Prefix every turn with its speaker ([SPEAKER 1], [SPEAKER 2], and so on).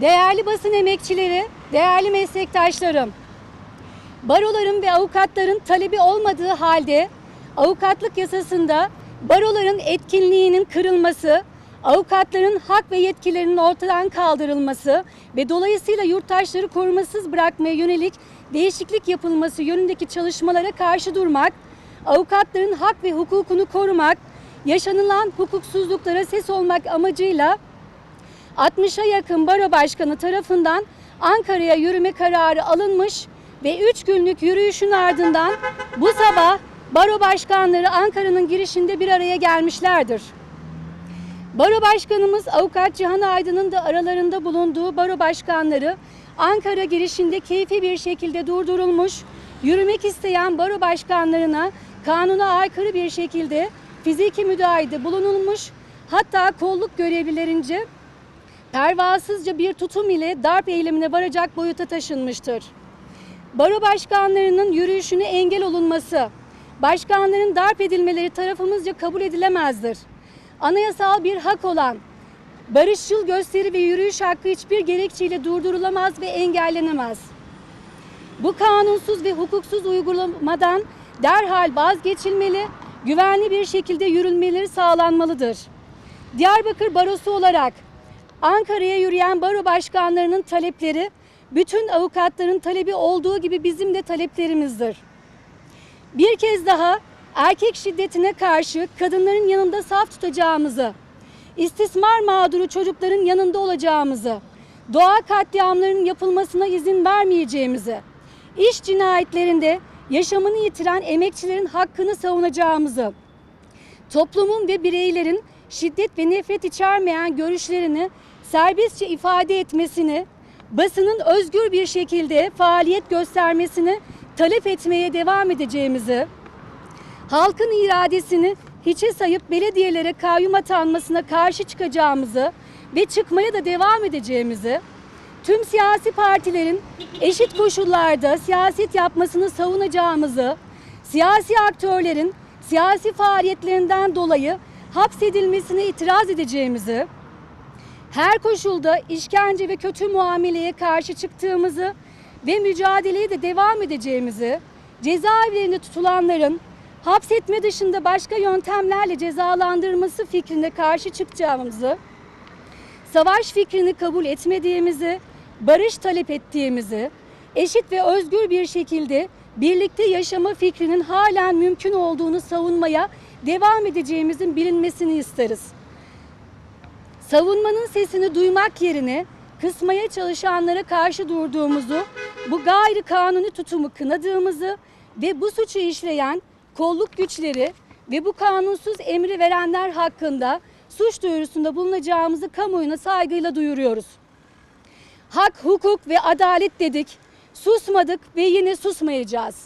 [SPEAKER 1] Değerli basın emekçileri, değerli meslektaşlarım. Baroların ve avukatların talebi olmadığı halde avukatlık yasasında baroların etkinliğinin kırılması, avukatların hak ve yetkilerinin ortadan kaldırılması ve dolayısıyla yurttaşları korumasız bırakmaya yönelik değişiklik yapılması yönündeki çalışmalara karşı durmak, avukatların hak ve hukukunu korumak, yaşanılan hukuksuzluklara ses olmak amacıyla 60'a yakın baro başkanı tarafından Ankara'ya yürüme kararı alınmış ve 3 günlük yürüyüşün ardından bu sabah baro başkanları Ankara'nın girişinde bir araya gelmişlerdir. Baro Başkanımız Avukat Cihan Aydın'ın da aralarında bulunduğu baro başkanları Ankara girişinde keyfi bir şekilde durdurulmuş, yürümek isteyen baro başkanlarına kanuna aykırı bir şekilde fiziki müdahalede bulunulmuş, hatta kolluk görevlilerince pervasızca bir tutum ile darp eylemine varacak boyuta taşınmıştır. Baro başkanlarının yürüyüşüne engel olunması, başkanların darp edilmeleri tarafımızca kabul edilemezdir. Anayasal bir hak olan barışçıl gösteri ve yürüyüş hakkı hiçbir gerekçeyle durdurulamaz ve engellenemez. Bu kanunsuz ve hukuksuz uygulamadan derhal vazgeçilmeli, güvenli bir şekilde yürünmeleri sağlanmalıdır. Diyarbakır Barosu olarak Ankara'ya yürüyen baro başkanlarının talepleri bütün avukatların talebi olduğu gibi bizim de taleplerimizdir. Bir kez daha erkek şiddetine karşı kadınların yanında saf tutacağımızı, istismar mağduru çocukların yanında olacağımızı, doğa katliamlarının yapılmasına izin vermeyeceğimizi, iş cinayetlerinde yaşamını yitiren emekçilerin hakkını savunacağımızı, toplumun ve bireylerin şiddet ve nefret içermeyen görüşlerini serbestçe ifade etmesini, basının özgür bir şekilde faaliyet göstermesini talep etmeye devam edeceğimizi, halkın iradesini hiçe sayıp belediyelere kayyum atanmasına karşı çıkacağımızı ve çıkmaya da devam edeceğimizi, tüm siyasi partilerin eşit koşullarda siyaset yapmasını savunacağımızı, siyasi aktörlerin siyasi faaliyetlerinden dolayı hapsedilmesine itiraz edeceğimizi, her koşulda işkence ve kötü muameleye karşı çıktığımızı ve mücadeleye de devam edeceğimizi, cezaevlerinde tutulanların hapsetme dışında başka yöntemlerle cezalandırılması fikrine karşı çıkacağımızı, savaş fikrini kabul etmediğimizi, barış talep ettiğimizi, eşit ve özgür bir şekilde birlikte yaşama fikrinin halen mümkün olduğunu savunmaya devam edeceğimizin bilinmesini isteriz. Savunmanın sesini duymak yerine kısmaya çalışanlara karşı durduğumuzu, bu gayri kanuni tutumu kınadığımızı ve bu suçu işleyen kolluk güçleri ve bu kanunsuz emri verenler hakkında suç duyurusunda bulunacağımızı kamuoyuna saygıyla duyuruyoruz. Hak, hukuk ve adalet dedik. Susmadık ve yine susmayacağız.